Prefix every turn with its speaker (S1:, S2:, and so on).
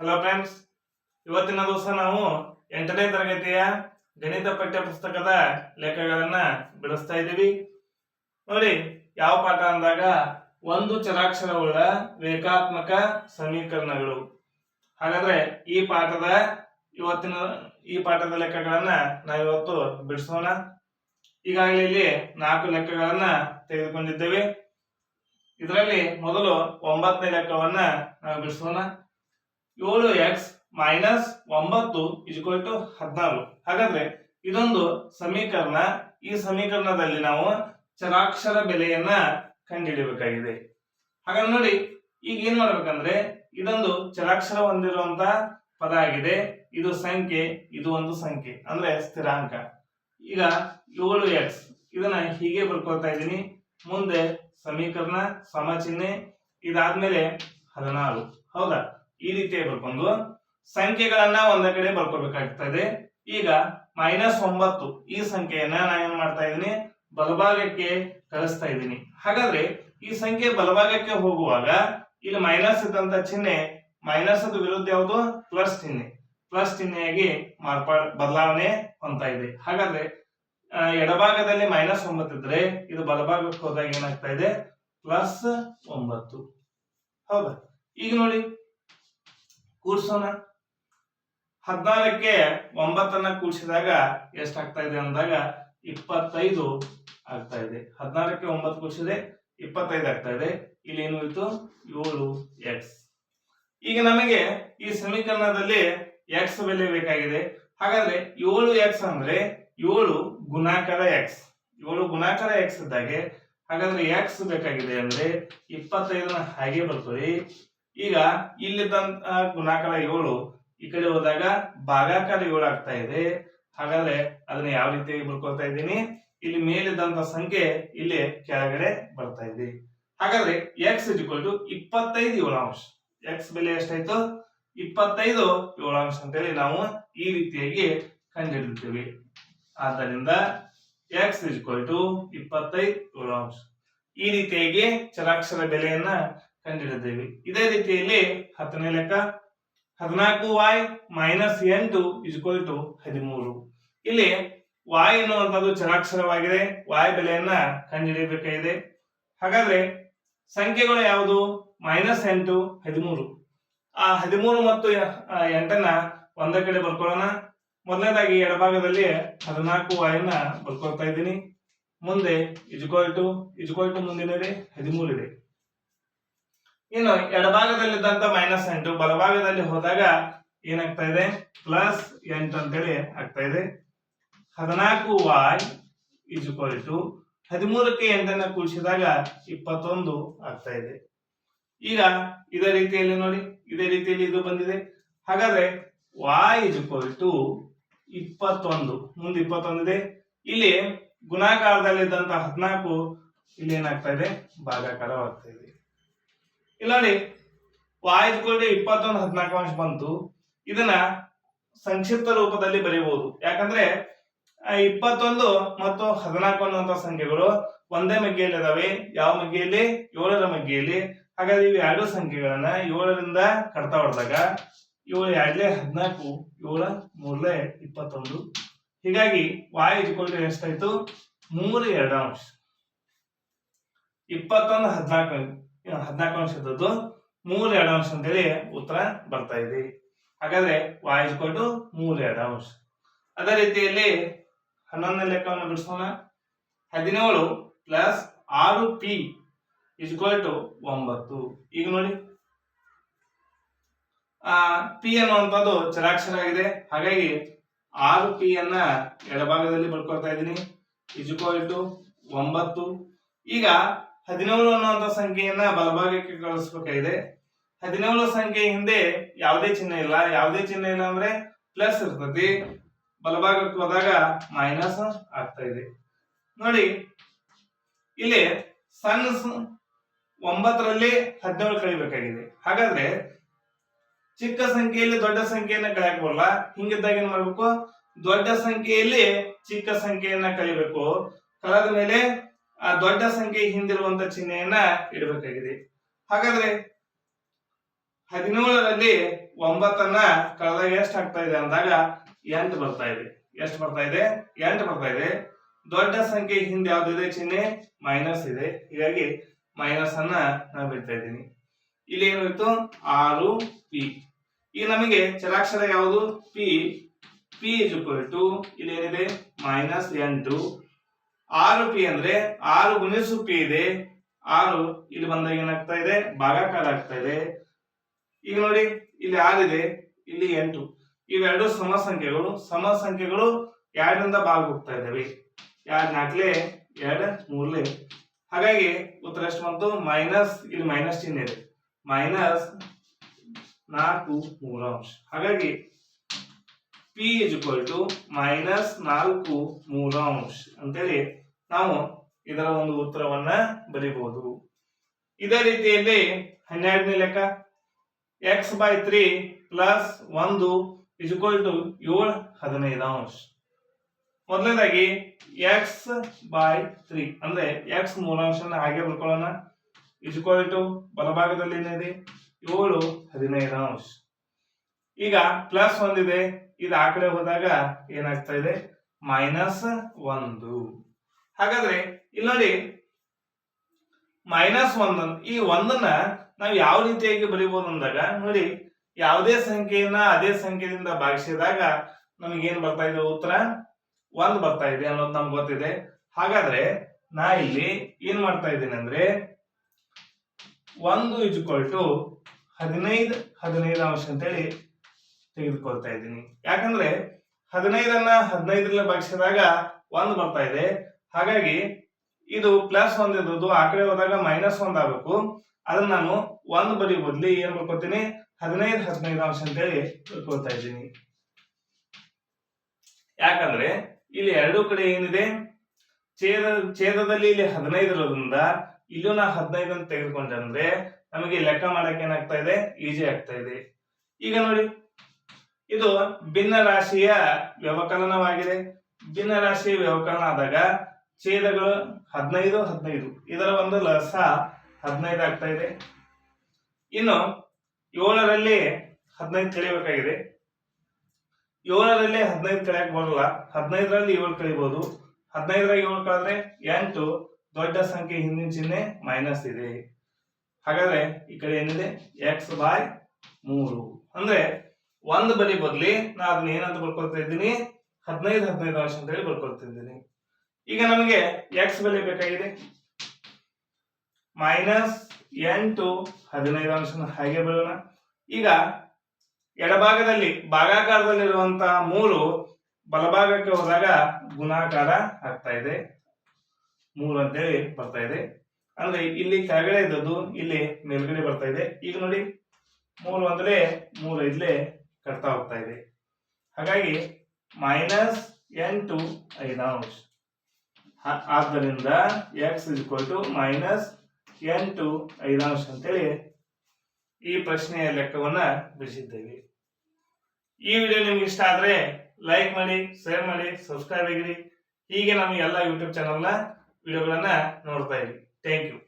S1: Hello friends ಇವತ್ತಿನ ದಿವಸ ನಾವು ಎಂಟನೇ ತರಗತಿಯ ಗಣಿತ ಪಠ್ಯ ಪುಸ್ತಕದ ಲೆಕ್ಕಗಳನ್ನ ಬಿಡಿಸ್ತಾ ಇದ್ದೀವಿ. ನೋಡಿ, ಯಾವ ಪಾಠ ಅಂದಾಗ ಒಂದು ಚರಾಕ್ಷರವುಳ್ಳ ರೇಖಾತ್ಮಕ ಸಮೀಕರಣಗಳು. ಹಾಗಾದ್ರೆ ಈ ಪಾಠದ ಇವತ್ತಿನ, ಈ ಪಾಠದ ಲೆಕ್ಕಗಳನ್ನ ನಾವಿವತ್ತು ಬಿಡಿಸೋಣ. ಈಗಾಗಲೇ ಇಲ್ಲಿ ನಾಲ್ಕು ಲೆಕ್ಕಗಳನ್ನ ತೆಗೆದುಕೊಂಡಿದ್ದೇವೆ. ಇದರಲ್ಲಿ ಮೊದಲು ಒಂಬತ್ತನೇ ಲೆಕ್ಕವನ್ನ ನಾವು ಬಿಡಿಸೋಣ. ಏಳು ಎಕ್ಸ್ ಮೈನಸ್ ಒಂಬತ್ತು ಇಜ್ಕೊಲ್ ಟು ಹದಿನಾರು ಹಾಗಾದ್ರೆ ಇದೊಂದು ಸಮೀಕರಣ. ಈ ಸಮೀಕರಣದಲ್ಲಿ ನಾವು ಚರಾಕ್ಷರ ಬೆಲೆಯನ್ನ ಕಂಡುಹಿಡಿಯಬೇಕಾಗಿದೆ. ಹಾಗಾದ್ರೆ ನೋಡಿ, ಈಗ ಏನ್ ಮಾಡ್ಬೇಕಂದ್ರೆ, ಇದೊಂದು ಚರಾಕ್ಷರ ಹೊಂದಿರುವಂತ ಪದ ಆಗಿದೆ. ಇದು ಸಂಖ್ಯೆ, ಇದು ಒಂದು ಸಂಖ್ಯೆ, ಅಂದ್ರೆ ಸ್ಥಿರಾಂಕ. ಈಗ ಏಳು ಎಕ್ಸ್ ಇದನ್ನ ಹೀಗೆ ಬರ್ಕೊಳ್ತಾ ಇದ್ದೀನಿ. ಮುಂದೆ ಸಮೀಕರಣ, ಸಮಚಿಹ್ನೆ, ಇದಾದ್ಮೇಲೆ ಹದಿನಾರು. ಹೌದಾ? ಈ ರೀತಿ ಬರ್ಕೊಂಡು ಸಂಖ್ಯೆಗಳನ್ನ ಒಂದ ಕಡೆ ಬರ್ಕೋಬೇಕಾಗ್ತದೆ ಈಗ ಮೈನಸ್ ಒಂಬತ್ತು ಈ ಸಂಖ್ಯೆಯನ್ನ ನಾನು ಏನ್ ಮಾಡ್ತಾ ಇದ್ದೀನಿ? ಬಲಭಾಗಕ್ಕೆ ಕಳಿಸ್ತಾ ಇದ್ದೀನಿ. ಹಾಗಾದ್ರೆ ಈ ಸಂಖ್ಯೆ ಬಲಭಾಗಕ್ಕೆ ಹೋಗುವಾಗ ಇಲ್ಲಿ ಮೈನಸ್ ಇದ್ದಂತ ಚಿಹ್ನೆ ಮೈನಸ್ ವಿರುದ್ಧ ಯಾವುದು? ಪ್ಲಸ್ ಚಿಹ್ನೆ. ಪ್ಲಸ್ ಚಿಹ್ನೆಯಾಗಿ ಮಾರ್ಪಾ, ಬದಲಾವಣೆ ಹೊಂತಾ ಇದೆ. ಹಾಗಾದ್ರೆ ಎಡಭಾಗದಲ್ಲಿ ಮೈನಸ್ ಒಂಬತ್ತು ಇದ್ರೆ ಇದು ಬಲಭಾಗಕ್ಕೆ ಹೋದಾಗ ಏನಾಗ್ತಾ ಇದೆ? ಪ್ಲಸ್ ಒಂಬತ್ತು. ಹೌದಾ? ಈಗ ನೋಡಿ ಕೂಡ್ಸೋಣ ಹದಿನಾಲ್ಕಕ್ಕೆ ಒಂಬತ್ತನ್ನ ಕೂಡಿಸಿದಾಗ ಎಷ್ಟಾಗ್ತಾ ಇದೆ ಅಂದಾಗ ಇಪ್ಪತ್ತೈದು ಆಗ್ತಾ ಇದೆ. ಹದಿನಾಲ್ಕಕ್ಕೆ ಒಂಬತ್ತು ಕೂಡಿಸಿದ್ರೆ ಇಪ್ಪತ್ತೈದು ಆಗ್ತಾ ಇದೆ. ಇಲ್ಲಿ ಏನು ಇತ್ತು ಏಳು ಎಕ್ಸ್ ಈಗ ನಮಗೆ ಈ ಸಮೀಕರಣದಲ್ಲಿ ಎಕ್ಸ್ ಬೆಲೆ ಬೇಕಾಗಿದೆ. ಹಾಗಾದ್ರೆ ಏಳು ಎಕ್ಸ್ ಅಂದ್ರೆ ಏಳು ಗುಣಾಕಾರ ಎಕ್ಸ್ ಏಳು ಗುಣಾಕಾರ ಎಕ್ಸ್ ಇದ್ದಾಗೆ, ಹಾಗಾದ್ರೆ ಎಕ್ಸ್ ಬೇಕಾಗಿದೆ ಅಂದ್ರೆ ಇಪ್ಪತ್ತೈದನ ಹಾಗೆ ಬರ್ತದೆ ಈಗ ಇಲ್ಲಿದ್ದಂತ ಗುಣಾಕಾರ ಏಳು ಈ ಕಡೆ ಹೋದಾಗ ಭಾಗಾಕಾರ ಏಳು ಆಗ್ತಾ ಇದೆ. ಹಾಗಾದ್ರೆ ಅದನ್ನ ಯಾವ ರೀತಿಯಾಗಿ ಬರ್ಕೊಳ್ತಾ ಇದ್ದೀನಿ? ಇಲ್ಲಿ ಮೇಲಿದ್ದಂತ ಸಂಖ್ಯೆ ಇಲ್ಲಿ ಕೆಳಗಡೆ ಬರ್ತಾ ಇದೆ. ಹಾಗಾದ್ರೆ ಎಕ್ಸ್ ಇಕ್ವಲ್ ಟು ಇಪ್ಪತ್ತೈದು ಏಳಾಂಶ. ಎಕ್ಸ್ ಬೆಲೆ ಎಷ್ಟಾಯ್ತು? ಇಪ್ಪತ್ತೈದು ಏಳಾಂಶ ಅಂತೇಳಿ ನಾವು ಈ ರೀತಿಯಾಗಿ ಕಂಡುಹಿಡಿತೀವಿ ಆದ್ದರಿಂದ ಎಕ್ಸ್ ಇಕ್ವಲ್ ಟು ಇಪ್ಪತ್ತೈದು ಏಳಾಂಶ. ಈ ರೀತಿಯಾಗಿ ಚರಾಕ್ಷರ ಬೆಲೆಯನ್ನ ಕಂಡುಹಿಡಿದ್ದೇವೆ ಇದೇ ರೀತಿಯಲ್ಲಿ ಹತ್ತನೇ ಲೆಕ್ಕ ಹದಿನಾಲ್ಕು ವಾಯ್ ಮೈನಸ್ ಎಂಟು ಇಸ್ಕೊಲ್ ಟು ಹದಿಮೂರು. ಇಲ್ಲಿ ವಾಯ್ ಎನ್ನುವಂಥದ್ದು ಚರಾಕ್ಷರವಾಗಿದೆ. ವಾಯ್ ಬೆಲೆಯನ್ನ ಕಂಡುಹಿಡಿಯಬೇಕಾಗಿದೆ ಹಾಗಾದ್ರೆ ಸಂಖ್ಯೆಗಳು ಯಾವುದು? ಮೈನಸ್ ಎಂಟು, ಹದಿಮೂರು. ಆ ಹದಿಮೂರು ಮತ್ತು ಎಂಟನ್ನ ಒಂದ ಕಡೆ ಬರ್ಕೊಳ್ಳೋಣ. ಮೊದಲನೇದಾಗಿ ಎಡಭಾಗದಲ್ಲಿ ಹದಿನಾಲ್ಕು ವಾಯನ್ನ ಬರ್ಕೊಳ್ತಾ ಇದ್ದೀನಿ. ಮುಂದೆ ಇಜ್ಕೊಲ್ ಟು ಮುಂದಿನ ಹದಿಮೂರು ಇದೆ. ಇನ್ನು ಎಡಭಾಗದಲ್ಲಿದ್ದಂತ ಮೈನಸ್ ಎಂಟು, ಬಲಭಾಗದಲ್ಲಿ ಹೋದಾಗ ಏನಾಗ್ತಾ ಇದೆ? ಪ್ಲಸ್ ಎಂಟು ಅಂತೇಳಿ ಆಗ್ತಾ ಇದೆ. ಹದಿನಾಲ್ಕು ವಾಯ್ ಇಜ್ಕೊಲ್ ಟು ಹದಿಮೂರಕ್ಕೆ ಎಂಟನ್ನ ಕೂಡಿಸಿದಾಗ ಇಪ್ಪತ್ತೊಂದು ಆಗ್ತಾ ಇದೆ. ಈಗ ಇದೇ ರೀತಿಯಲ್ಲಿ ನೋಡಿ, ಇದೇ ರೀತಿಯಲ್ಲಿ ಇದು ಬಂದಿದೆ. ಹಾಗಾದ್ರೆ ವಾಯ್ ಇಜ್ಕೊಲ್ ಟು ಇಪ್ಪತ್ತೊಂದು. ಮುಂದೆ ಇಪ್ಪತ್ತೊಂದಿದೆ ಇಲ್ಲಿ ಗುಣಾಕಾರದಲ್ಲಿದ್ದಂತ ಹದಿನಾಲ್ಕು ಇಲ್ಲಿ ಏನಾಗ್ತಾ ಇದೆ? ಭಾಗಾಕಾರವಾಗ್ತಾ ಇದೆ. ಇಲ್ಲ ನೋಡಿ ವಾಯ್ ಇಜ್ಕೊಲ್ ಇಪ್ಪತ್ತೊಂದು ಹದಿನಾಲ್ಕು ಅಂಶ ಬಂತು. ಇದನ್ನ ಸಂಕ್ಷಿಪ್ತ ರೂಪದಲ್ಲಿ ಬರೀಬಹುದು. ಯಾಕಂದ್ರೆ ಇಪ್ಪತ್ತೊಂದು ಮತ್ತು ಹದಿನಾಲ್ಕು ಅನ್ನುವಂತ ಸಂಖ್ಯೆಗಳು ಒಂದೇ ಮಗ್ಗೆಯಲ್ಲಿ ಅದಾವೆ ಯಾವ ಮಗ್ಗೆಯಲ್ಲಿ ಏಳರ ಮಗ್ಗೆಯಲ್ಲಿ ಹಾಗಾದ್ರೆ ಇವು ಎರಡು ಸಂಖ್ಯೆಗಳನ್ನ ಏಳರಿಂದ ಕಡ್ತಾ ಹೊಡೆದಾಗ ಏಳು ಎರಡ್ಲೆ ಹದಿನಾಲ್ಕು, ಏಳ ಮೂರ್ಲೆ ಇಪ್ಪತ್ತೊಂದು. ಹೀಗಾಗಿ ವಾಯ್ ಇಟ್ಕೊಂಡು ಎಷ್ಟಾಯ್ತು? ಮೂರು ಎರಡು ಅಂಶ. ಇಪ್ಪತ್ತೊಂದು ಹದಿನಾಲ್ಕು. ಹದಿನಾಲ್ಕು ಅಂಶ ಇದ್ದದ್ದು ಮೂರು ಎರಡು ಅಂಶ ಅಂತೇಳಿ ಉತ್ತರ ಬರ್ತಾ ಇದೆ. ಹಾಗಾದ್ರೆ ವಾಯ್ ಕೊಟ್ಟು ಮೂರು ಎರಡು ಅಂಶ. ಅದೇ ರೀತಿಯಲ್ಲಿ ಹನ್ನೊಂದನೇ ಲೆಕ್ಕವನ್ನು ಬಿಡಿಸೋಣ. ಹದಿನೇಳು ಪ್ಲಸ್ ಆರು ಪಿ ಇಸ್ಕ್ವಲ್ ಟು ಒಂಬತ್ತು. ಈಗ ನೋಡಿ. ಪಿ ಅನ್ನುವಂಥದ್ದು ಚರಾಕ್ಷರ ಆಗಿದೆ. ಹಾಗಾಗಿ ಆರು ಪಿ ಅನ್ನ ಎಡಭಾಗದಲ್ಲಿ ಬರ್ಕೊಳ್ತಾ ಇದ್ದೀನಿ. ಇಸ್ಕ್ವಲ್ ಟು ಒಂಬತ್ತು. ಈಗ ಹದಿನೇಳು ಅನ್ನುವಂಥ ಸಂಖ್ಯೆಯನ್ನ ಬಲಭಾಗಕ್ಕೆ ಕಳಿಸ್ಬೇಕಾಗಿದೆ. ಹದಿನೇಳು ಸಂಖ್ಯೆ ಹಿಂದೆ ಯಾವುದೇ ಚಿಹ್ನೆ ಇಲ್ಲ. ಯಾವುದೇ ಚಿಹ್ನೆ ಇಲ್ಲ ಅಂದ್ರೆ ಪ್ಲಸ್ ಇರ್ತತಿ. ಬಲಭಾಗಕ್ಕೆ ಹೋದಾಗ ಮೈನಸ್ ಆಗ್ತಾ ಇದೆ. ನೋಡಿ, ಇಲ್ಲಿ ಸಣ್ಣ ಒಂಬತ್ತರಲ್ಲಿ ಹದಿನೇಳು ಕಳಿಬೇಕಾಗಿದೆ. ಹಾಗಾದ್ರೆ ಚಿಕ್ಕ ಸಂಖ್ಯೆಯಲ್ಲಿ ದೊಡ್ಡ ಸಂಖ್ಯೆಯನ್ನ ಕಳೆಯಕ್ ಹಿಂಗಿದ್ದಾಗ ಏನ್ ಮಾಡ್ಬೇಕು? ದೊಡ್ಡ ಸಂಖ್ಯೆಯಲ್ಲಿ ಚಿಕ್ಕ ಸಂಖ್ಯೆಯನ್ನ ಕಳಿಬೇಕು. ಕಳೆದ ಮೇಲೆ ದೊಡ್ಡ ಸಂಖ್ಯೆ ಹಿಂದಿರುವಂತ ಚಿಹ್ನೆಯನ್ನ ಇಡಬೇಕಾಗಿದೆ. ಹಾಗಾದ್ರೆ ಹದಿನೇಳರಲ್ಲಿ ಒಂಬತ್ತನ್ನ ಕಳೆದಾಗ ಎಷ್ಟು ಆಗ್ತಾ ಇದೆ ಅಂದಾಗ ಎಂಟು ಬರ್ತಾ ಇದೆ. ಎಷ್ಟು ಬರ್ತಾ ಇದೆ? ಎಂಟು ಬರ್ತಾ ಇದೆ. ದೊಡ್ಡ ಸಂಖ್ಯೆ ಹಿಂದೆ ಯಾವ್ದಿದೆ ಚಿಹ್ನೆ? ಮೈನಸ್ ಇದೆ. ಹೀಗಾಗಿ ಮೈನಸ್ ಅನ್ನ ನಾವು ಬಿಡ್ತಾ ಇದ್ದೀನಿ. ಇಲ್ಲಿ ಏನಾಯ್ತು? ಆರು ಪಿ. ಈಗ ನಮಗೆ ಚರಾಕ್ಷರ ಯಾವುದು? ಪಿ. ಪಿ ಇಸ್ ಟು ಇಲ್ಲಿ ಏನಿದೆ ಮೈನಸ್ ಎಂಟು. ಆರು ಪಿ ಅಂದ್ರೆ ಆರು ಗುಣಿಸು ಪಿ ಇದೆ. ಆರು ಇಲ್ಲಿ ಬಂದಾಗ ಏನಾಗ್ತಾ ಇದೆ? ಭಾಗಾಕಾರ ಆಗ್ತಾ ಇದೆ. ಈಗ ನೋಡಿ, ಇಲ್ಲಿ ಆರಿದೆ, ಇಲ್ಲಿ ಎಂಟು. ಇವೆರಡು ಸಮ ಸಂಖ್ಯೆಗಳು ಸಮ ಸಂಖ್ಯೆಗಳು ಎರಡರಿಂದ ಭಾಗ ಹೋಗ್ತಾ ಇದ್ದಾವೆ. ಎರಡ್ ನಾಲ್ಕಲೆ ಎರಡು ಮೂರ್ಲೆ. ಹಾಗಾಗಿ ಉತ್ತರ ಎಷ್ಟು ಬಂತು? ಮೈನಸ್, ಇಲ್ಲಿ ಮೈನಸ್ ಚಿಹ್ನೆ ಇದೆ. ಮೈನಸ್ ನಾಲ್ಕು ಮೂರಾಂಶ. ಹಾಗಾಗಿ P is equal to minus ನಾಲ್ಕು ಮೂರಾಂಶ. ಅಂತೇಳಿ ನಾವು ಇದರ ಒಂದು ಉತ್ತರವನ್ನ ಬರೀಬಹುದು. ಇದೇ ರೀತಿಯಲ್ಲಿ ಹನ್ನೆರಡನೇ ಲೆಕ್ಕ ಎಕ್ಸ್ ಬೈ ತ್ರೀ ಪ್ಲಸ್ ಒಂದು ಇಸ್ ಇಕ್ವಲ್ ಟು ಏಳು ಹದಿನೈದು ಅಂಶ. ಮೊದಲನೇದಾಗಿ ಎಕ್ಸ್ ಬೈ ತ್ರೀ ಅಂದ್ರೆ ಎಕ್ಸ್ ಮೂಲಾಂಶನ ಹಾಗೆ ಬರ್ಕೊಳ್ಳೋಣ. ಇಸ್ ಇಕ್ವಲ್ ಟು ಬಲಭಾಗದಲ್ಲಿ ಏನಿದೆ ಏಳು ಹದಿನೈದು ಅಂಶ. ಈಗ ಪ್ಲಸ್ ಒಂದಿದೆ, ಇದು ಆ ಕಡೆ ಹೋದಾಗ ಏನಾಗ್ತಾ ಇದೆ? ಮೈನಸ್ ಒಂದು. ಹಾಗಾದ್ರೆ ಇಲ್ಲಿ ನೋಡಿ ಮೈನಸ್ ಒಂದನ್ನು ಈ ಒಂದನ್ನ ನಾವು ಯಾವ ರೀತಿಯಾಗಿ ಬರೀಬಹುದು ಅಂದಾಗ, ನೋಡಿ, ಯಾವುದೇ ಸಂಖ್ಯೆಯನ್ನ ಅದೇ ಸಂಖ್ಯೆಯಿಂದ ಭಾಗಿಸಿದಾಗ ನಮಗೇನ್ ಬರ್ತಾ ಇದೆ ಉತ್ತರ? ಒಂದ್ ಬರ್ತಾ ಇದೆ ಅನ್ನೋದು ನಮ್ಗೆ ಗೊತ್ತಿದೆ. ಹಾಗಾದ್ರೆ ನಾ ಇಲ್ಲಿ ಏನ್ ಮಾಡ್ತಾ ಇದ್ದೀನಿ ಅಂದ್ರೆ, ಒಂದು ಇಜ್ಕೊಲ್ ಟು ಹದಿನೈದು ಹದಿನೈದು ಅಂಶ ಅಂತೇಳಿ ತೆಗೆದುಕೊಳ್ತಾ ಇದ್ದೀನಿ. ಯಾಕಂದ್ರೆ ಹದಿನೈದನ್ನ ಹದಿನೈದರಲ್ಲಿ ಭಾಗಿಸಿದಾಗ ಒಂದು ಬರ್ತಾ ಇದೆ. ಹಾಗಾಗಿ ಇದು ಪ್ಲಸ್ ಒಂದ್ ಇರೋದು ಆ ಕಡೆ ಹೋದಾಗ ಮೈನಸ್ ಒಂದ್ ಆಗ್ಬೇಕು. ಅದನ್ನ ನಾನು ಒಂದು ಬರಿ ಬದ್ಲಿ ಏನ್ ಬರ್ಕೋತೀನಿ ಹದಿನೈದು ಹದಿನೈದು ಅಂಶ ಅಂತೇಳಿ ಬರ್ಕೊಳ್ತಾ ಇದ್ದೀನಿ. ಯಾಕಂದ್ರೆ ಇಲ್ಲಿ ಎರಡೂ ಕಡೆ ಏನಿದೆ? ಛೇದ, ಛೇದದಲ್ಲಿ ಇಲ್ಲಿ ಹದಿನೈದು ಇರೋದ್ರಿಂದ ಇಲ್ಲೂ ನಾ ಹದಿನೈದು ಅಂತ ತೆಗೆದುಕೊಂಡೆ ಅಂದ್ರೆ ನಮಗೆ ಲೆಕ್ಕ ಮಾಡಕ್ಕೆ ಏನಾಗ್ತಾ ಇದೆ? ಈಜಿ ಆಗ್ತಾ ಇದೆ. ಈಗ ನೋಡಿ, ಇದು ಭಿನ್ನ ರಾಶಿಯ ವ್ಯವಕಲನವಾಗಿದೆ. ಭಿನ್ನ ರಾಶಿಯ ವ್ಯವಕಲನ ಆದಾಗ ಛೇದಗಳು ಹದಿನೈದು ಹದಿನೈದು. ಇದರ ಒಂದು ಲಸ ಹದಿನೈದು ಆಗ್ತಾ ಇದೆ. ಇನ್ನು ಏಳರಲ್ಲಿ ಹದಿನೈದು ಕಳಿಬೇಕಾಗಿದೆ ಏಳರಲ್ಲಿ ಹದಿನೈದು ಕಳಿಯಕ್ ಬರಲ್ಲ. ಹದಿನೈದರಲ್ಲಿ ಏಳು ಕಳಿಬಹುದು ಹದಿನೈದರಾಗ ಏಳು ಕಳೆದ್ರೆ ಎಂಟು. ದೊಡ್ಡ ಸಂಖ್ಯೆ ಹಿಂದಿನ ಚಿಹ್ನೆ ಮೈನಸ್ ಇದೆ. ಹಾಗಾದ್ರೆ ಈ ಕಡೆ ಏನಿದೆ? ಎಕ್ಸ್ ಬಾಯ್ ಮೂರು. ಅಂದ್ರೆ ಒಂದು ಬರಿ ಬದಲಿ ನಾ ಅದನ್ನ ಏನಂತ ಬರ್ಕೊಳ್ತಾ ಇದ್ದೀನಿ? ಹದಿನೈದು ಹದಿನೈದು ವರ್ಷ ಅಂತ ಹೇಳಿ ಬರ್ಕೊಳ್ತಾ ಇದ್ದೀನಿ. ಈಗ ನಮಗೆ ಎಕ್ಸ್ ಬೆಲೆ ಬೇಕಾಗಿದೆ. ಮೈನಸ್ ಎಂಟು ಹದಿನೈದು ಅಂಶ ಹಾಗೆ ಬರೋಣ ಈಗ ಎಡಭಾಗದಲ್ಲಿ ಭಾಗಾಕಾರದಲ್ಲಿರುವಂತಹ ಮೂರು ಬಲಭಾಗಕ್ಕೆ ಹೋದಾಗ ಗುಣಾಕಾರ ಆಗ್ತಾ ಇದೆ. ಮೂರು ಅಂತೇಳಿ ಬರ್ತಾ ಇದೆ. ಅಂದ್ರೆ ಇಲ್ಲಿ ಕೆಳಗಡೆ ಇದ್ದದ್ದು ಇಲ್ಲಿ ಮೇಲ್ಗಡೆ ಬರ್ತಾ ಇದೆ. ಈಗ ನೋಡಿ, ಮೂರು ಅಂದ್ರೆ ಮೂರು ಇಲ್ಲೇ ಕಟ್ತಾ ಹೋಗ್ತಾ ಇದೆ. ಹಾಗಾಗಿ ಮೈನಸ್ ಎಂಟು ಹ- ಆದ್ದರಿಂದ ಎಕ್ಸ್ ಇಕ್ವಲ್ ಟು ಮೈನಸ್ ಎಂಟು ಐದಾಂಶ ಅಂತೇಳಿ ಈ ಪ್ರಶ್ನೆಯ ಲೆಕ್ಕವನ್ನ ಬಿಡಿಸಿದ್ದೇವೆ. ಈ ವಿಡಿಯೋ ನಿಮ್ಗೆ ಇಷ್ಟ ಆದ್ರೆ ಲೈಕ್ ಮಾಡಿ ಶೇರ್ ಮಾಡಿ ಸಬ್ಸ್ಕ್ರೈಬ್ ಆಗಿರಿ. ಹೀಗೆ ನಮ್ಮ ಎಲ್ಲ ಯೂಟ್ಯೂಬ್ ಚಾನಲ್ನ ವಿಡಿಯೋಗಳನ್ನ ನೋಡ್ತಾ ಇರಿ. Thank you